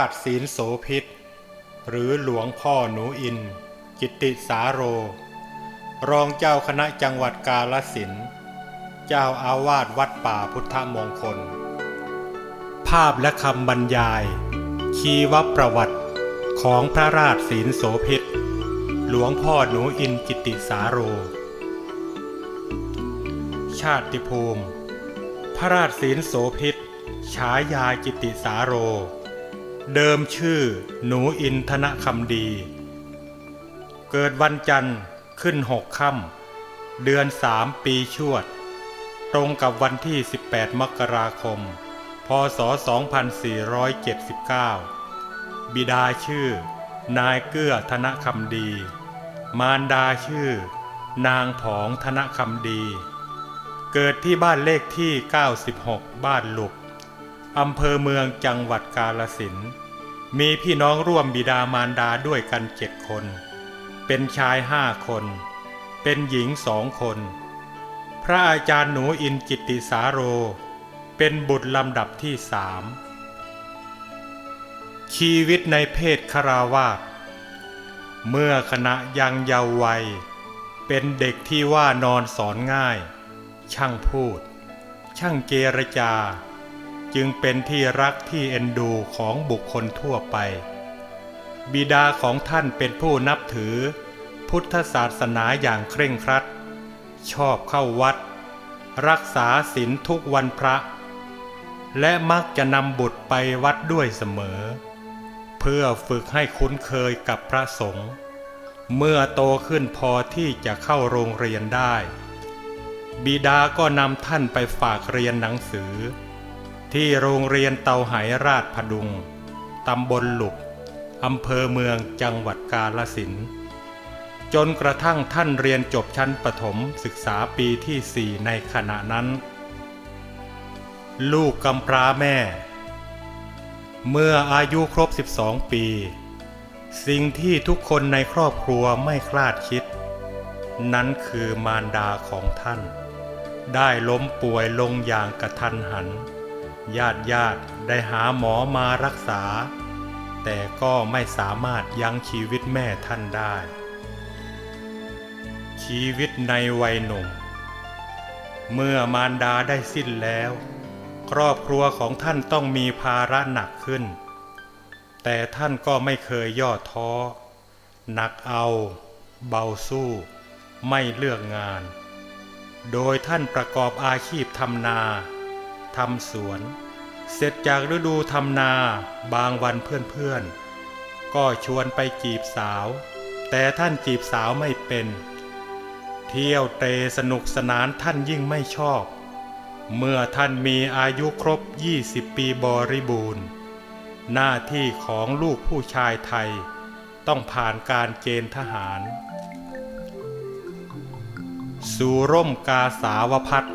ราชศีลโสพิษ หรือหลวงพ่อหนูอิน กิติสาโร รองเจ้าคณะจังหวัดกาลสินเจ้าอาวาสวัดป่าพุทธมงคล ภาพและคำบรรยายชีวประวัติของพระราชศีลโสพิษ หลวงพ่อหนูอินกิติสาโร ชาติภูมิ พระราชศีลโสพิษ ฉายากิติสาโร เดิมชื่อหนูอินทนคำดี เกิดวันจันทร์ขึ้นหกค่ำเดือนสามปีชวด ตรงกับวันที่ 18 มกราคม พศ 2479 บิดาชื่อ นายเกื้อธนคำดี มารดาชื่อ นางผองธนคำดี เกิดที่บ้านเลขที่ 96 บ้านหลุก อำเภอเมืองจังหวัดกาลสิน มีพี่น้องร่วมบิดามารดาด้วยกันเจ็ดคน เป็นชายห้าคน เป็นหญิงสองคน พระอาจารย์หนูอินกิตติสาโร เป็นบุตรลำดับที่สามชีวิตในเพศคาราวาสเมื่อขณะยังเยาว์วัย เป็นเด็กที่ว่านอนสอนง่าย ช่างพูด ช่างเจรจา จึงเป็นที่รักที่เอ็นดูของบุคคลทั่วไป บิดาของท่านเป็นผู้นับถือ พุทธศาสนาอย่างเคร่งครัด ชอบเข้าวัด รักษาศีลทุกวันพระ และมักจะนำบุตรไปวัดด้วยเสมอ เพื่อฝึกให้คุ้นเคยกับพระสงฆ์เมื่อโตขึ้นพอที่จะเข้าโรงเรียนได้ บิดาก็นำท่านไปฝากเรียนหนังสือ ที่โรงเรียนเตาไหราชพดุง ตำบลหลุกอำเภอเมืองจังหวัดกาลสินจนกระทั่งท่านเรียนจบชั้นประถมศึกษาปีที่สี่ในขณะนั้น ลูกกำพร้าแม่ เมื่ออายุครบ 12 ปี สิ่งที่ทุกคนในครอบครัวไม่คลาดคิด นั้นคือมารดาของท่าน ได้ล้มป่วยลงอย่างกระทันหัน ญาติญาติได้หาหมอมารักษา แต่ก็ไม่สามารถยั้งชีวิตแม่ท่านได้ ชีวิตในวัยหนุ่ม เมื่อมารดาได้สิ้นแล้ว ครอบครัวของท่านต้องมีภาระหนักขึ้น แต่ท่านก็ไม่เคยย่อท้อ หนักเอา เบาสู้ ไม่เลือกงาน โดยท่านประกอบอาชีพทำนา ทำสวน เสร็จจากฤดูทำนาบางวันเพื่อนๆ ก็ชวนไปจีบสาว แต่ท่านจีบสาวไม่เป็น เที่ยวเตะสนุกสนานท่านยิ่งไม่ชอบ เมื่อท่านมีอายุครบ 20 ปีบริบูรณ์ หน้าที่ของลูกผู้ชายไทย ต้องผ่านการเกณฑ์ทหาร สู่ร่มกาสาวพัฒน์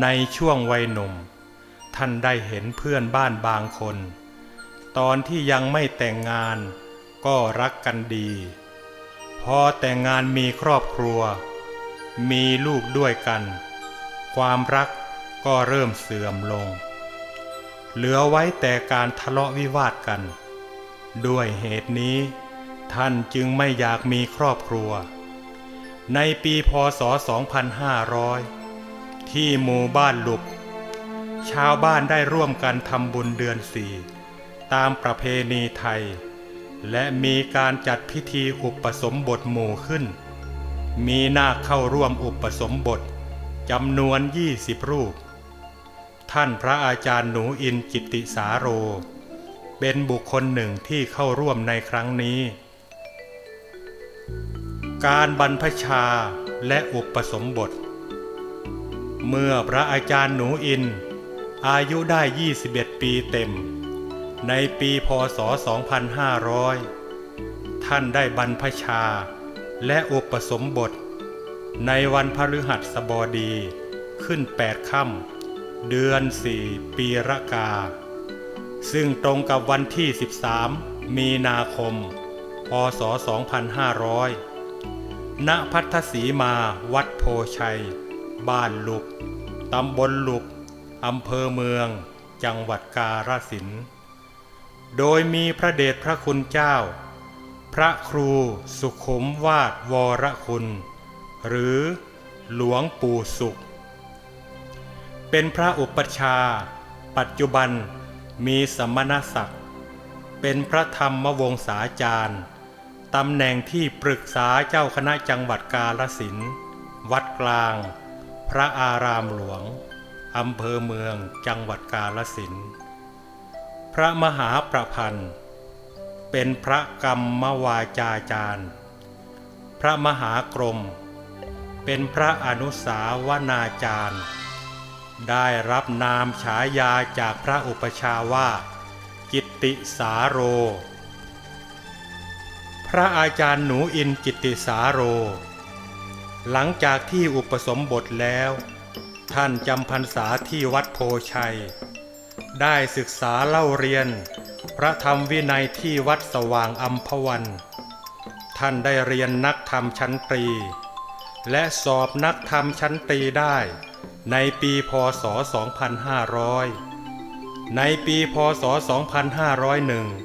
ในช่วงวัยหนุ่ม ท่านได้เห็นเพื่อนบ้านบางคน ตอนที่ยังไม่แต่งงานก็รักกันดี พอแต่งงานมีครอบครัว มีลูกด้วยกัน ความรักก็เริ่มเสื่อมลง เหลือไว้แต่การทะเลาะวิวาทกัน ด้วยเหตุนี้ ท่านจึงไม่อยากมีครอบครัว ในปีพศ 2500 ที่หมู่บ้านหลุกชาวบ้านได้ร่วมกันทำบุญเดือนสี่ตามประเพณีไทย และมีการจัดพิธีอุปสมบทหมู่ขึ้น มีนาคเข้าร่วมอุปสมบทจำนวน 20 รูป ท่านพระอาจารย์หนูอินกิตติสาโร เป็นบุคคลหนึ่งที่เข้าร่วมในครั้งนี้ การบรรพชาและอุปสมบท เมื่อพระอาจารย์หนูอิน อายุได้ 21 ปีเต็ม ในปีพศ 2500 ท่านได้บรรพชาและอุปสมบท ในวันพฤหัสบดีขึ้น 8 ค่ำเดือน 4 ปีรกา ซึ่งตรงกับวันที่ 13 มีนาคม พศ 2500 ณพัทธสีมาวัดโพชัย บ้านหลุก ตำบลหลุก อำเภอเมือง จังหวัดกาฬสินธุ์โดยมีพระเดชพระคุณเจ้า พระครูสุขุมวาดวรคุณ หรือหลวงปู่สุข เป็นพระอุปชา ปัจจุบันมีสมณศักดิ์ เป็นพระธรรมวงศาจารย์ตำแหน่งที่ปรึกษาเจ้าคณะจังหวัดกาลสินธุ์วัดกลาง พระอารามหลวง อำเภอเมืองจังหวัดกาลสิน พระมหาประพันธ์ เป็นพระกรรมวาจาจารย์ พระมหากรม เป็นพระอนุสาวนาจารย์ ได้รับนามฉายาจากพระอุปชาว่า กิตติสาโร พระอาจารย์หนูอินกิตติสาโร หลังจากที่อุปสมบทแล้ว ท่านจำพรรษาที่วัดโพชัย ได้ศึกษาเล่าเรียน พระธรรมวินัยที่วัดสว่างอัมพวัน ท่านได้เรียนนักธรรมชั้นตรี และสอบนักธรรมชั้นตรีได้ในปีพศ 2500 ในปีพศ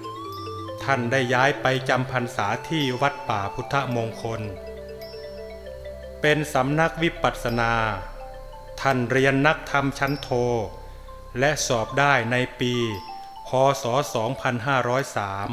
2501 ท่านได้ย้ายไปจำพรรษาที่วัดป่าพุทธมงคล เป็นสำนักวิปัสสนา ท่านเรียนนักธรรมชั้นโท และสอบได้ในปี พศ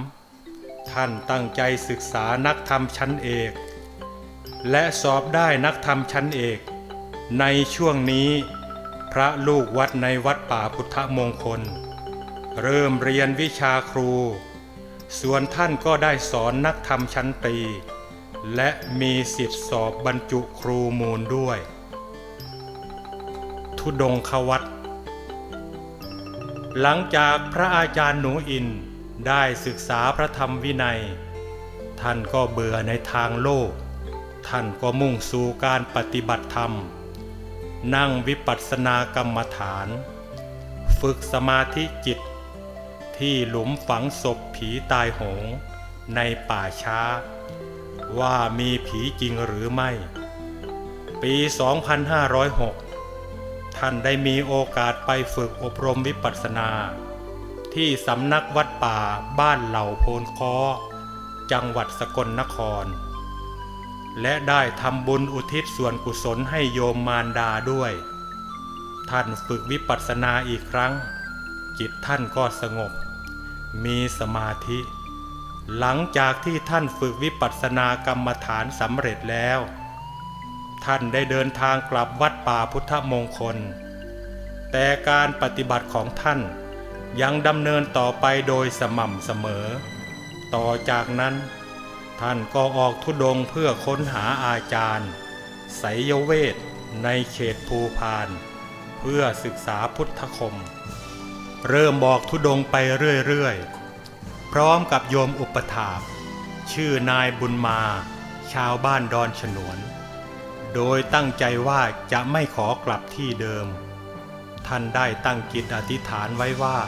2503 ท่านตั้งใจศึกษานักธรรมชั้นเอก และสอบได้นักธรรมชั้นเอก ในช่วงนี้ พระลูกวัดในวัดป่าพุทธมงคล เริ่มเรียนวิชาครู ส่วนท่านก็ได้สอนนักธรรมชั้นตรี และมีสิทธิสอบบรรจุครูมูลด้วย ทุดงควัตหลังจากพระอาจารย์หนูอินได้ศึกษาพระธรรมวินัย ท่านก็เบื่อในทางโลก ท่านก็มุ่งสู่การปฏิบัติธรรม นั่งวิปัสสนากรรมฐาน ฝึกสมาธิจิต ที่หลุมฝังศพผีตายโหง ในป่าช้า ว่ามีผีจริงหรือไม่ ปี 2506 ท่านได้มีโอกาสไปฝึกอบรมวิปัสสนา ที่สำนักวัดป่าบ้านเหล่าโพนคอจังหวัดสกลนคร และได้ทำบุญอุทิศส่วนกุศลให้โยมมารดาด้วย ท่านฝึกวิปัสสนาอีกครั้ง จิตท่านก็สงบ มีสมาธิ หลังจากที่ท่านฝึกวิปัสสนากรรมฐานสำเร็จแล้ว ท่านได้เดินทางกลับวัดป่าพุทธมงคล แต่การปฏิบัติของท่านยังดำเนินต่อไปโดยสม่ำเสมอ ต่อจากนั้น ท่านก็ออกทุดงเพื่อค้นหาอาจารย์ไสยเวทในเขตภูพาน เพื่อศึกษาพุทธคม เริ่มบอกทุดงไปเรื่อยๆ พร้อมกับโยมอุปถากชื่อนายบุญมา ชาวบ้านดอนฉนวน โดยตั้งใจว่าจะไม่ขอกลับที่เดิม ท่านได้ตั้งจิตอธิษฐานไว้ว่า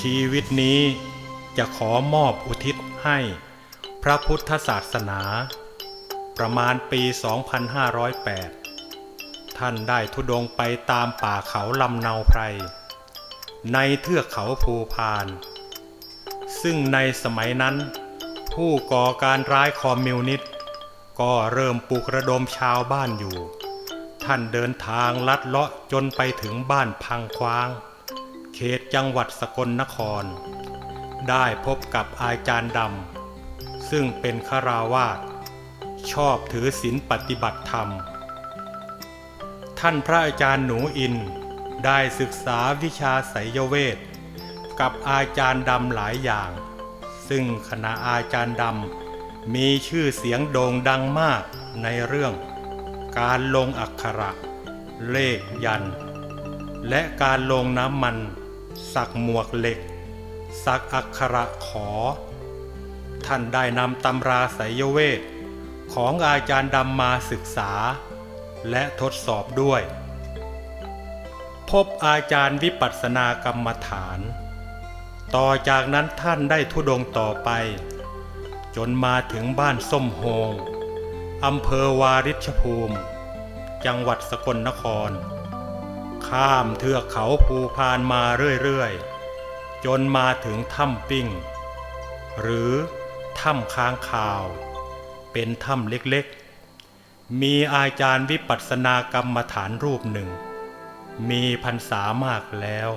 ชีวิตนี้จะขอมอบอุทิศให้ พระพุทธศาสนา ประมาณปี 2508 ท่านได้ทุดงไปตามป่าเขาลำเนาไพร ในเทือกเขาภูพาน ซึ่งในสมัยนั้น ผู้ก่อการร้ายคอมมิวนิสต์ก็เริ่มปลุกระดมชาวบ้านอยู่ ท่านเดินทางลัดเลาะจนไปถึงบ้านพังควาง เขตจังหวัดสกลนคร ได้พบกับอาจารย์ดำ ซึ่งเป็นคาราวาสชอบถือศีลปฏิบัติธรรม ท่านพระอาจารย์หนูอินได้ศึกษาวิชาไสยเวท กับอาจารย์ดำหลายอย่าง ซึ่งคณะอาจารย์ดำมีชื่อเสียงโด่งดังมากในเรื่อง การลงอักขระ เลขยัน และการลงน้ำมัน สักหมวกเหล็ก สักอักขระขอ ท่านได้นำตำราไสยเวทของอาจารย์ดำมาศึกษา และทดสอบด้วย พบอาจารย์วิปัสสนากรรมฐาน ต่อจากนั้นท่านได้ทุดงค์ต่อไป จนมาถึงบ้านส้มโฮงอำเภอวาริชภูมิ จังหวัดสกลนคร ข้ามเทือกเขาภูพานมาเรื่อยๆ จนมาถึงถ้ำปิ้ง หรือถ้ำค้างคาว เป็นถ้ำเล็กๆ มีอาจารย์วิปัสสนากรรมฐานรูปหนึ่ง มีพรรษามากแล้ว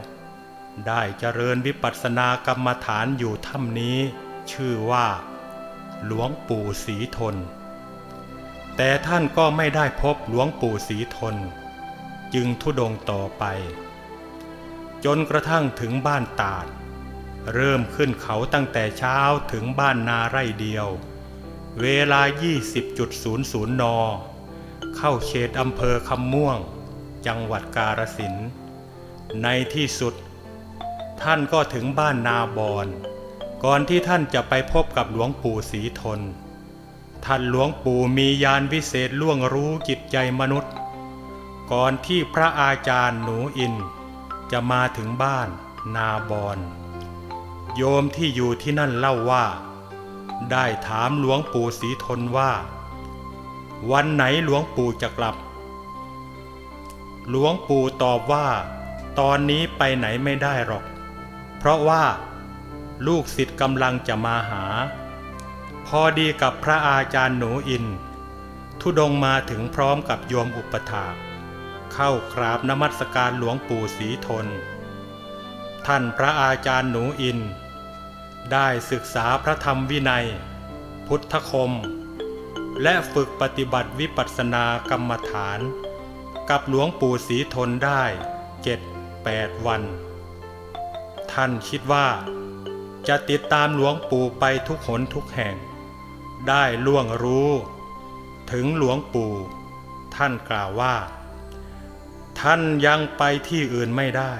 ได้เจริญวิปัสสนากรรมฐานอยู่ถ้ำนี้ ชื่อว่า หลวงปู่ศรีทน แต่ท่านก็ไม่ได้พบหลวงปู่ศรีทน จึงทุดงต่อไป จนกระทั่งถึงบ้านตาด เริ่มขึ้นเขาตั้งแต่เช้าถึงบ้านนาไร่เดียว เวลา 20.00 น เข้าเขตอำเภอคำม่วง จังหวัดกาฬสินในที่สุด ท่านก็ถึงบ้านนาบอนก่อนที่ท่านจะไปพบกับหลวงปู่ศรีทน ท่านหลวงปู่มียานวิเศษล่วงรู้จิตใจมนุษย์ ก่อนที่พระอาจารย์หนูอิน จะมาถึงบ้านนาบอนโยมที่อยู่ที่นั่นเล่าว่า ได้ถามหลวงปู่ศรีทนว่า วันไหนหลวงปู่จะกลับ หลวงปู่ตอบว่า ตอนนี้ไปไหนไม่ได้หรอก เพราะว่า ลูกศิษย์กำลังจะมาหา พอดีกับพระอาจารย์หนูอิน ทุดงมาถึงพร้อมกับโยมอุปถาเข้ากราบนมัสการหลวงปู่ศรีทน ท่านพระอาจารย์หนูอิน ได้ศึกษาพระธรรมวินัย พุทธคม และฝึกปฏิบัติวิปัสสนากรรมฐาน กับหลวงปู่ศรีทนได้เจ็ดแปดวัน ท่านคิดว่า จะติดตามหลวงปู่ไปทุกหนทุกแห่ง ได้ล่วงรู้ ถึงหลวงปู่ ท่านกล่าวว่า ท่านยังไปที่อื่นไม่ได้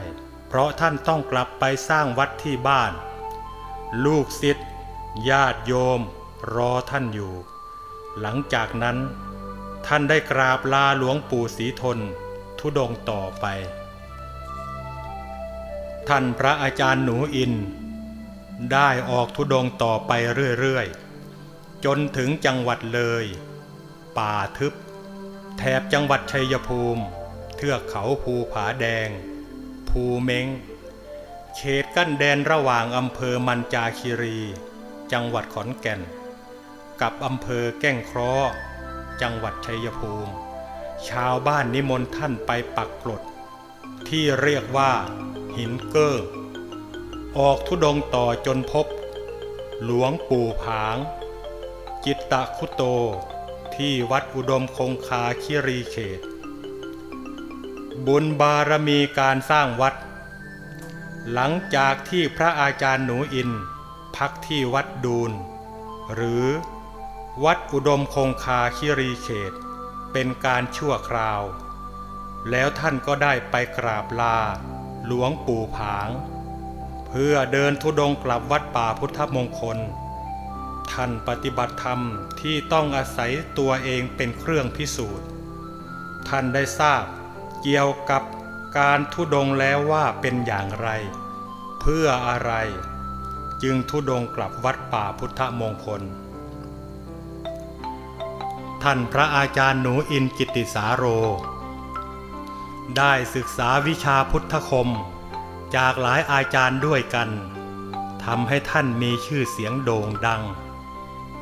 เพราะท่านต้องกลับไปสร้างวัดที่บ้าน ลูกศิษย์ญาติโยม รอท่านอยู่ หลังจากนั้น ท่านได้กราบลาหลวงปู่ศรีทน ทุดงต่อไป ท่านพระอาจารย์หนูอิน ได้ออกทุดงค์ต่อไปเรื่อยๆ จนถึงจังหวัดเลย ป่าทึบ แถบจังหวัดชัยภูมิ เทือกเขาภูผาแดง ภูเมงเขตกั้นแดนระหว่างอำเภอมันจาคีรี จังหวัดขอนแก่น กับอำเภอแก้งเคราะห์จังหวัดชัยภูมิ ชาวบ้านนิมนต์ท่านไปปักกลด ที่เรียกว่า หินเกิ้งออกทุดงต่อจนพบ หลวงปู่ผาง จิตตะคุโตที่วัดอุดมคงคาคิรีเขต บุญบารมีการสร้างวัด หลังจากที่พระอาจารย์หนูอิน พักที่วัดดูน หรือวัดอุดมคงคาคิรีเขต เป็นการชั่วคราว แล้วท่านก็ได้ไปกราบลา หลวงปู่ผาง เพื่อเดินทุดงค์กลับวัดป่าพุทธมงคล ท่านปฏิบัติธรรมที่ต้องอาศัยตัวเองเป็นเครื่องพิสูจน์ ท่านได้ทราบเกี่ยวกับการทุดงค์แล้วว่าเป็นอย่างไร เพื่ออะไรจึงทุดงค์กลับวัดป่าพุทธมงคล ท่านพระอาจารย์หนูอินกิติสาโร ได้ศึกษาวิชาพุทธคม จากหลายอาจารย์ด้วยกันทำให้ท่านมีชื่อเสียงโด่งดัง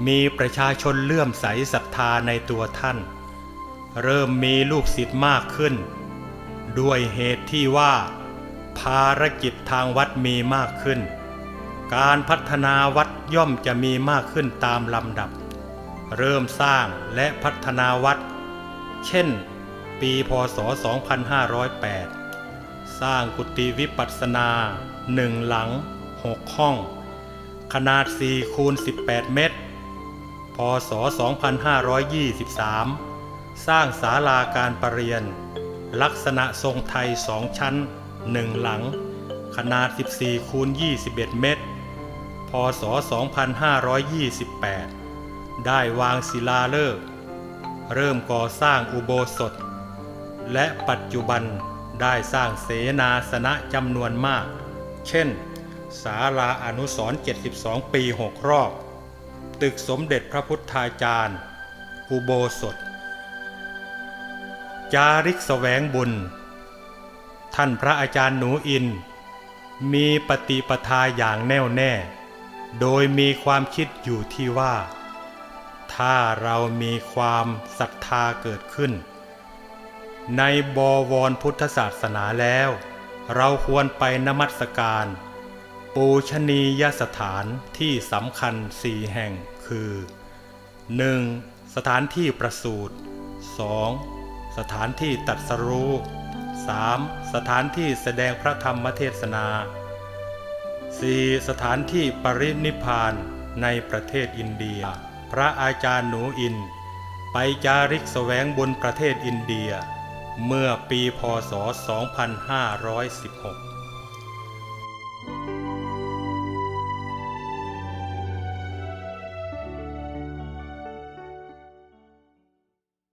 มีประชาชนเลื่อมใสศรัทธาในตัวท่าน เริ่มมีลูกศิษย์มากขึ้น ด้วยเหตุที่ว่า ภารกิจทางวัดมีมากขึ้น การพัฒนาวัดย่อมจะมีมากขึ้นตามลำดับ เริ่มสร้างและพัฒนาวัด เช่น ปีพศ 2508 สร้างกุฏิวิปัสสนาหนึ่งหลัง 6 ห้อง ขนาด4คูณ18 เมตร พศ 2523 สร้างศาลาการประเรียน ลักษณะทรงไทยสองชั้นหนึ่งหลัง ขนาด 14คูณ21 เมตร พศ 2528 ได้วางศิลาฤกษ์เริ่มก่อสร้างอุโบสถ และปัจจุบันได้สร้างเสนาสนะจำนวนมาก เช่น ศาลาอนุสรณ์72 ปี 6 รอบ ตึกสมเด็จพระพุทธาจารย์ อุโบสถ จาริกแสวงบุญ ท่านพระอาจารย์หนูอิน มีปฏิปทาอย่างแน่วแน่ โดยมีความคิดอยู่ที่ว่า ถ้าเรามีความศรัทธาเกิดขึ้น ในบวรพุทธศาสนาแล้ว เราควรไปนมัสการ ปูชนียสถานที่สำคัญสี่แห่งคือ 1. สถานที่ประสูติ 2. สถานที่ตัดสรู้ 3. สถานที่แสดงพระธรรมเทศนา 4. สถานที่ปรินิพพานในประเทศอินเดีย พระอาจารย์หนูอิน ไปจาริกแสวงบนประเทศอินเดีย เมื่อปีพศ 2516